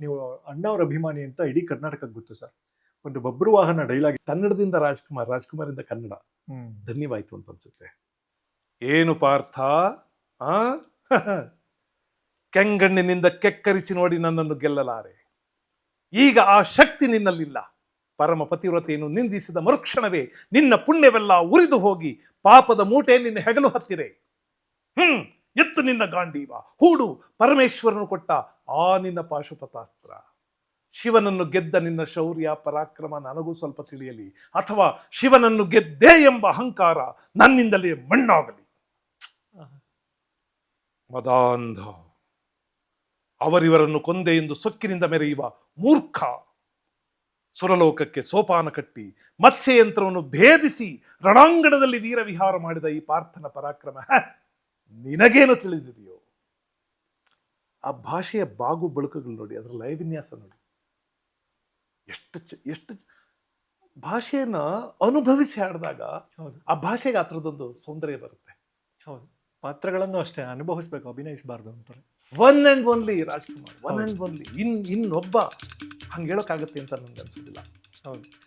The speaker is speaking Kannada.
ನೀವು ಅಣ್ಣವ್ರ ಅಭಿಮಾನಿ ಅಂತ ಇಡೀ ಕರ್ನಾಟಕಕ್ಕೆ ಗೊತ್ತು ಸರ್. ಒಂದು ಬಬ್ರು ವಾಹನ ಡೈಲಾಗ್ ಕನ್ನಡದಿಂದ ರಾಜ್ಕುಮಾರ್ ರಾಜ್ಕುಮಾರಿಂದ ಕನ್ನಡ. ಹ್ಮ್. ಧನ್ಯವಾಯ್ತು ಅಂತ ಅನ್ಸುತ್ತೆ. ಏನು ಪಾರ್ಥ ಆ? ಕೆಂಗಣ್ಣಿನಿಂದ ಕೆಕ್ಕರಿಸಿ ನೋಡಿ ನನ್ನನ್ನು ಗೆಲ್ಲಲಾರೆ. ಈಗ ಆ ಶಕ್ತಿ ನಿನ್ನಲ್ಲಿಲ್ಲ. ಪರಮ ಪತಿವ್ರತೆಯನ್ನು ನಿಂದಿಸಿದ ಮರುಕ್ಷಣವೇ ನಿನ್ನ ಪುಣ್ಯವೆಲ್ಲ ಉರಿದು ಹೋಗಿ ಪಾಪದ ಮೂಟೆ ನಿನ್ನ ಹೆಗಲು ಹತ್ತಿರೆ ಹ್ಮ್. ನಿನ್ನ ಗಾಂಡೀವ ಹೂಡು, ಪರಮೇಶ್ವರನು ಕೊಟ್ಟ ಆ ನಿನ್ನ ಪಾಶುಪತಾಸ್ತ್ರ. ಶಿವನನ್ನು ಗೆದ್ದ ನಿನ್ನ ಶೌರ್ಯ, ಪರಾಕ್ರಮ ನನಗೂ ಸ್ವಲ್ಪ ತಿಳಿಯಲಿ. ಅಥವಾ ಶಿವನನ್ನು ಗೆದ್ದೆ ಎಂಬ ಅಹಂಕಾರ ನನ್ನಿಂದಲೇ ಮಣ್ಣಾಗಲಿ. ಮದಾಂಧ. ಅವರಿವರನ್ನು ಕೊಂದೆ ಎಂದು ಸೊಕ್ಕಿನಿಂದ ಮೆರೆಯುವ ಮೂರ್ಖ. ಸುರಲೋಕಕ್ಕೆ ಸೋಪಾನ ಕಟ್ಟಿ, ಮತ್ಸ್ಯಯಂತ್ರವನ್ನು ಭೇದಿಸಿ, ರಣಾಂಗಣದಲ್ಲಿ ವೀರವಿಹಾರ ಮಾಡಿದ ಈ ಪಾರ್ಥನ ಪರಾಕ್ರಮ. ನಿನಗೇನು ತಿಳಿದಿದೆಯೋ ಆ ಭಾಷೆಯ ಬಾಗು ಬಳಕಗಳು ನೋಡಿ ಅದರ ಲಯ ವಿನ್ಯಾಸ ನೋಡಿ. ಎಷ್ಟು ಚ- ಎಷ್ಟು ಭಾಷೆಯನ್ನ ಅನುಭವಿಸಿ ಆಡಿದಾಗ ಹೌದು. ಆ ಭಾಷೆಗೆ ಆ ಥರದೊಂದು ಸೌಂದರ್ಯ ಬರುತ್ತೆ. ಹೌದು. ಪಾತ್ರಗಳನ್ನು ಅಷ್ಟೇ ಅನುಭವಿಸ್ಬೇಕು ಅಭಿನಯಿಸಬಾರ್ದು ಅಂತಾರೆ. One and only Rajkumar one and only in ಇನ್ನೊಬ್ಬ ಹಂಗೆ ಹೇಳೋಕ್ಕಾಗತ್ತೆ ಅಂತ ನನ್ಗೆ ಅನಿಸೋದಿಲ್ಲ. ಹೌದು.